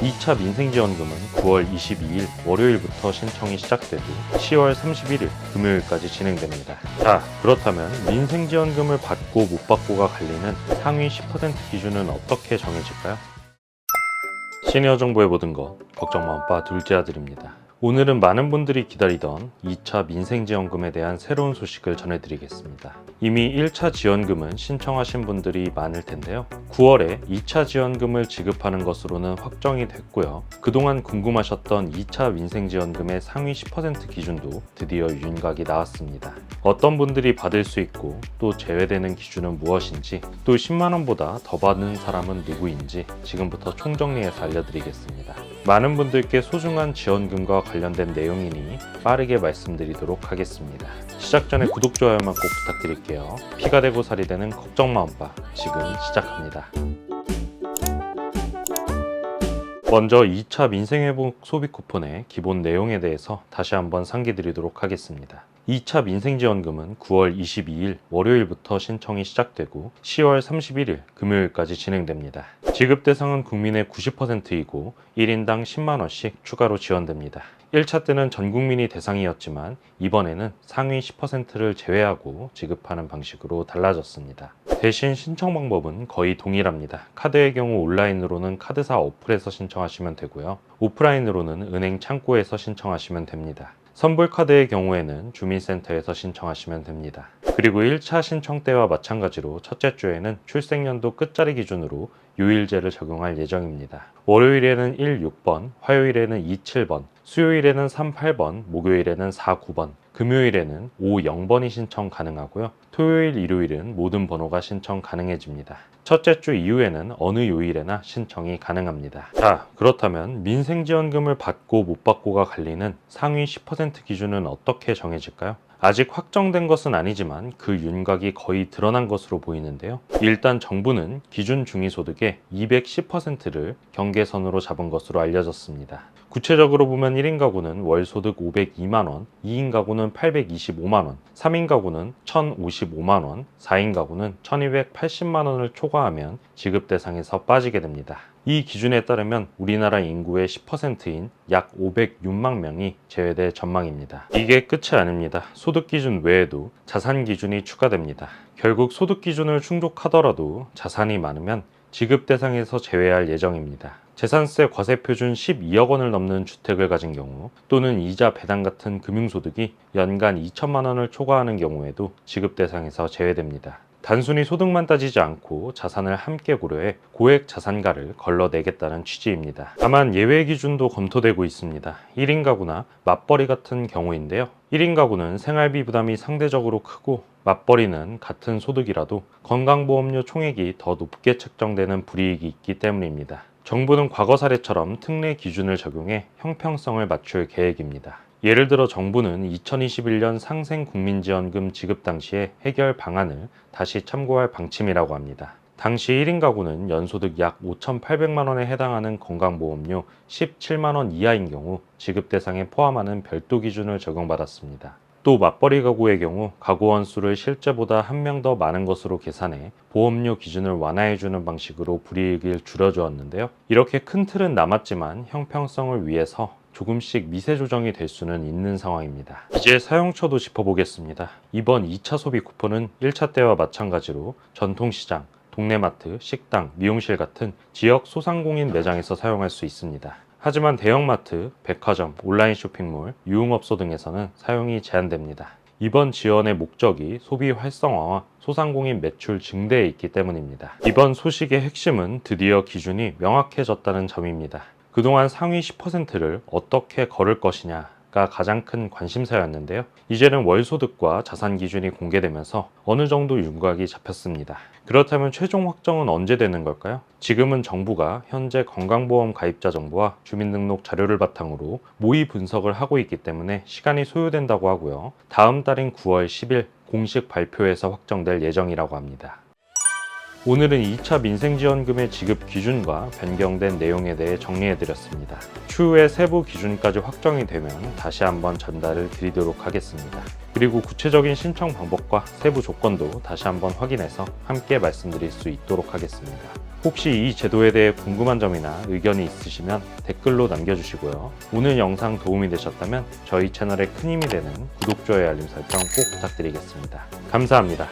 2차 민생지원금은 9월 22일 월요일부터 신청이 시작되고 10월 31일 금요일까지 진행됩니다. 자, 그렇다면 민생지원금을 받고 못 받고가 갈리는 상위 10% 기준은 어떻게 정해질까요? 시니어 정보의 모든 것 걱정 마오빠 둘째 아들입니다. 오늘은 많은 분들이 기다리던 2차 민생지원금에 대한 새로운 소식을 전해드리겠습니다. 이미 1차 지원금은 신청하신 분들이 많을 텐데요. 9월에 2차 지원금을 지급하는 것으로는 확정이 됐고요. 그동안 궁금하셨던 2차 민생지원금의 상위 10% 기준도 드디어 윤곽이 나왔습니다. 어떤 분들이 받을 수 있고 또 제외되는 기준은 무엇인지 또 10만원보다 더 받는 사람은 누구인지 지금부터 총정리해서 알려드리겠습니다. 많은 분들께 소중한 지원금과 관련된 내용이니 빠르게 말씀드리도록 하겠습니다. 시작 전에 구독, 좋아요만 꼭 부탁드릴게요. 피가 되고 살이 되는 걱정 마음바 지금 시작합니다. 먼저 2차 민생회복 소비 쿠폰의 기본 내용에 대해서 다시 한번 상기 드리도록 하겠습니다. 2차 민생지원금은 9월 22일 월요일부터 신청이 시작되고 10월 31일 금요일까지 진행됩니다. 지급 대상은 국민의 90%이고 1인당 10만원씩 추가로 지원됩니다. 1차 때는 전 국민이 대상이었지만 이번에는 상위 10%를 제외하고 지급하는 방식으로 달라졌습니다. 대신 신청 방법은 거의 동일합니다. 카드의 경우 온라인으로는 카드사 어플에서 신청하시면 되고요. 오프라인으로는 은행 창구에서 신청하시면 됩니다. 선불카드의 경우에는 주민센터에서 신청하시면 됩니다. 그리고 1차 신청 때와 마찬가지로 첫째 주에는 출생연도 끝자리 기준으로 유일제를 적용할 예정입니다. 월요일에는 16번, 화요일에는 27번, 수요일에는 38번, 목요일에는 49번, 금요일에는 50번이 신청 가능하고요. 토요일, 일요일은 모든 번호가 신청 가능해집니다. 첫째 주 이후에는 어느 요일에나 신청이 가능합니다. 자, 그렇다면 민생지원금을 받고 못 받고가 갈리는 상위 10% 기준은 어떻게 정해질까요? 아직 확정된 것은 아니지만 그 윤곽이 거의 드러난 것으로 보이는데요. 일단 정부는 기준 중위소득의 210%를 경계선으로 잡은 것으로 알려졌습니다. 구체적으로 보면 1인 가구는 월 소득 502만 원, 2인 가구는 825만 원, 3인 가구는 1055만 원, 4인 가구는 1280만 원을 초과하면 지급 대상에서 빠지게 됩니다. 이 기준에 따르면 우리나라 인구의 10%인 약 506만 명이 제외될 전망입니다. 이게 끝이 아닙니다. 소득 기준 외에도 자산 기준이 추가됩니다. 결국 소득 기준을 충족하더라도 자산이 많으면 지급 대상에서 제외할 예정입니다. 재산세 과세 표준 12억 원을 넘는 주택을 가진 경우 또는 이자 배당 같은 금융소득이 연간 2천만 원을 초과하는 경우에도 지급 대상에서 제외됩니다. 단순히 소득만 따지지 않고 자산을 함께 고려해 고액 자산가를 걸러내겠다는 취지입니다. 다만 예외 기준도 검토되고 있습니다. 1인 가구나 맞벌이 같은 경우인데요. 1인 가구는 생활비 부담이 상대적으로 크고 맞벌이는 같은 소득이라도 건강보험료 총액이 더 높게 책정되는 불이익이 있기 때문입니다. 정부는 과거 사례처럼 특례 기준을 적용해 형평성을 맞출 계획입니다. 예를 들어 정부는 2021년 상생 국민지원금 지급 당시의 해결 방안을 다시 참고할 방침이라고 합니다. 당시 1인 가구는 연소득 약 5,800만 원에 해당하는 건강보험료 17만 원 이하인 경우 지급 대상에 포함하는 별도 기준을 적용받았습니다. 또 맞벌이 가구의 경우 가구 원 수를 실제보다 한 명 더 많은 것으로 계산해 보험료 기준을 완화해주는 방식으로 불이익을 줄여주었는데요. 이렇게 큰 틀은 남았지만 형평성을 위해서 조금씩 미세 조정이 될 수는 있는 상황입니다. 이제 사용처도 짚어보겠습니다. 이번 2차 소비 쿠폰은 1차 때와 마찬가지로 전통시장, 동네마트, 식당, 미용실 같은 지역 소상공인 매장에서 사용할 수 있습니다. 하지만 대형마트, 백화점, 온라인 쇼핑몰, 유흥업소 등에서는 사용이 제한됩니다. 이번 지원의 목적이 소비 활성화와 소상공인 매출 증대에 있기 때문입니다. 이번 소식의 핵심은 드디어 기준이 명확해졌다는 점입니다. 그동안 상위 10%를 어떻게 걸을 것이냐 가 가장 큰 관심사였는데요. 이제는 월소득과 자산 기준이 공개되면서 어느 정도 윤곽이 잡혔습니다. 그렇다면 최종 확정은 언제 되는 걸까요? 지금은 정부가 현재 건강보험 가입자 정보와 주민등록 자료를 바탕으로 모의 분석을 하고 있기 때문에 시간이 소요된다고 하고요. 다음 달인 9월 10일 공식 발표에서 확정될 예정이라고 합니다. 오늘은 2차 민생지원금의 지급 기준과 변경된 내용에 대해 정리해드렸습니다. 추후에 세부 기준까지 확정이 되면 다시 한번 전달을 드리도록 하겠습니다. 그리고 구체적인 신청 방법과 세부 조건도 다시 한번 확인해서 함께 말씀드릴 수 있도록 하겠습니다. 혹시 이 제도에 대해 궁금한 점이나 의견이 있으시면 댓글로 남겨주시고요. 오늘 영상 도움이 되셨다면 저희 채널에 큰 힘이 되는 구독, 좋아요, 알림 설정 꼭 부탁드리겠습니다. 감사합니다.